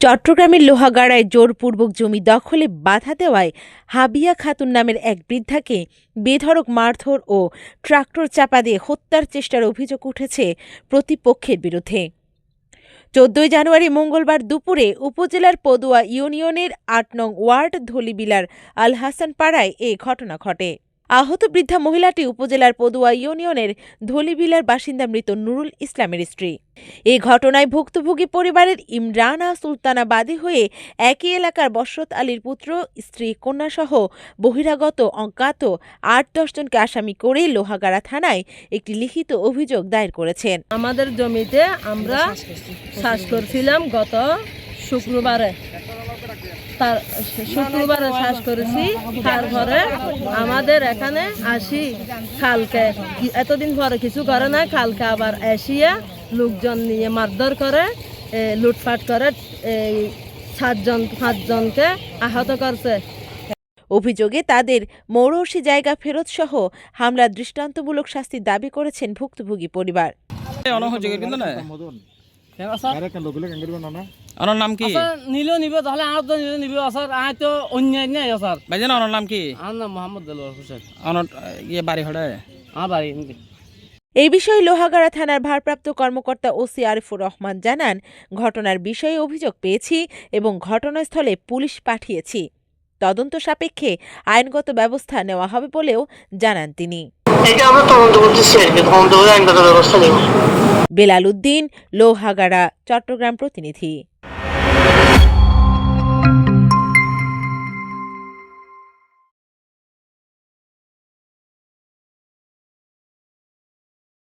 চট্টগ্রামের লোহাগাড়ায় জোরপূর্বক জমি দখলে বাধা দেওয়ায় হাবিয়া খাতুন নামের এক বৃদ্ধাকে বেধড়ক মারধর ও ট্রাক্টর চাপা দিয়ে হত্যার চেষ্টার অভিযোগ উঠেছে প্রতিপক্ষের বিরুদ্ধে। চোদ্দই জানুয়ারি মঙ্গলবার দুপুরে উপজেলার পদুয়া ইউনিয়নের আট নং ওয়ার্ড ধলিবিলার আল হাসান পাড়ায় এ ঘটনা ঘটে। আহত বৃদ্ধা মহিলাটি উপজেলার পদুয়া ইউনিয়নের ধলিবিলার বাসিন্দা মৃত নুরুল ইসলামের স্ত্রী। এ ঘটনায় ভুক্তভোগী পরিবারের ইমরানা সুলতানা বাদী হয়ে একই এলাকার বসরত আলীর পুত্র স্ত্রী কন্যাসহ বহিরাগত অজ্ঞাত আট দশজনকে আসামি করে লোহাগাড়া থানায় একটি লিখিত অভিযোগ দায়ের করেছেন। আমাদের জমিতে আমরা চাষ করছিলাম গত শুক্রবারে তার শুক্রবারে চাষ করেছি তারপরে আমাদের এখানে আসি কালকে। এতদিন পরে কিছু করে না কালকে আবার এসিয়া লোকজন নিয়ে মারধর করে লুটপাট করে এই সাতজন পাঁচজনকে আহত করছে। অভিযোগে তাদের মৌরসি জায়গা ফেরত সহ হামলার দৃষ্টান্তমূলক শাস্তির দাবি করেছেন ভুক্তভোগী পরিবার। অনসহযোগী কিন্তু না স্যার অনর নাম কি? নিলেও নিবে তাহলে আর তো নিলে নিবে স্যার আয় তো অন্যায় স্যার ভাইজান অনর নাম কি? আমার নাম মোহাম্মদ দেলোয়ার হোসেন অনর ইয়ে বাড়ি হড়ে আমার বাড়ি এই বিষয়ে লোহাগাড়া থানার ভারপ্রাপ্ত কর্মকর্তা ওসি আরিফুর রহমান জানান ঘটনার বিষয়ে অভিযোগ পেয়েছি এবং ঘটনাস্থলে পুলিশ পাঠিয়েছি। তদন্ত সাপেক্ষে আইনগত ব্যবস্থা নেওয়া হবে বলেও জানান তিনি। এটা বেলাল উদ্দিন লোহাগাড়া চট্টগ্রাম প্রতিনিধি।